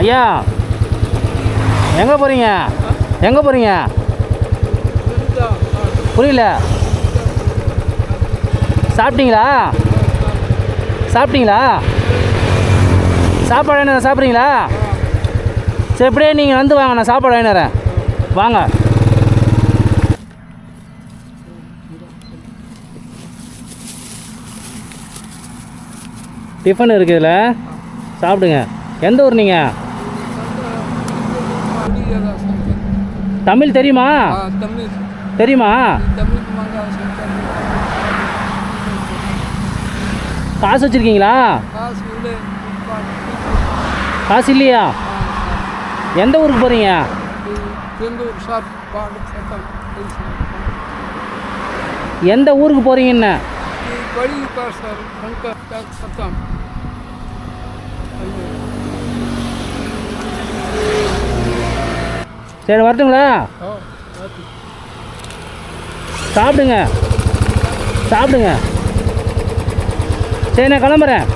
ஐயா எங்கே போகிறீங்க எங்கே போகிறீங்க புரியல. சாப்பிட்டீங்களா? சாப்பிட்டீங்களா? சாப்பாடு என்ன சாப்பிட்றீங்களா? சரி இப்படியே நீங்கள் வந்து வாங்க நான் சாப்பாடு வாங்கினறேன் வாங்க. டிஃபன் இருக்குது இதில். சாப்பிடுங்க. எந்த ஊர் நீங்கள் தமிழ் தெரியுமா? தெரியுமா? காசு வச்சுருக்கீங்களா? காசு இல்லையா? எந்த ஊருக்கு போகிறீங்க எந்த ஊருக்கு போகிறீங்கன்னு சார் சரி வரட்டுங்களா? சாப்பிடுங்க. சாப்பிடுங்க. சரி நான் கிளம்புறேன்.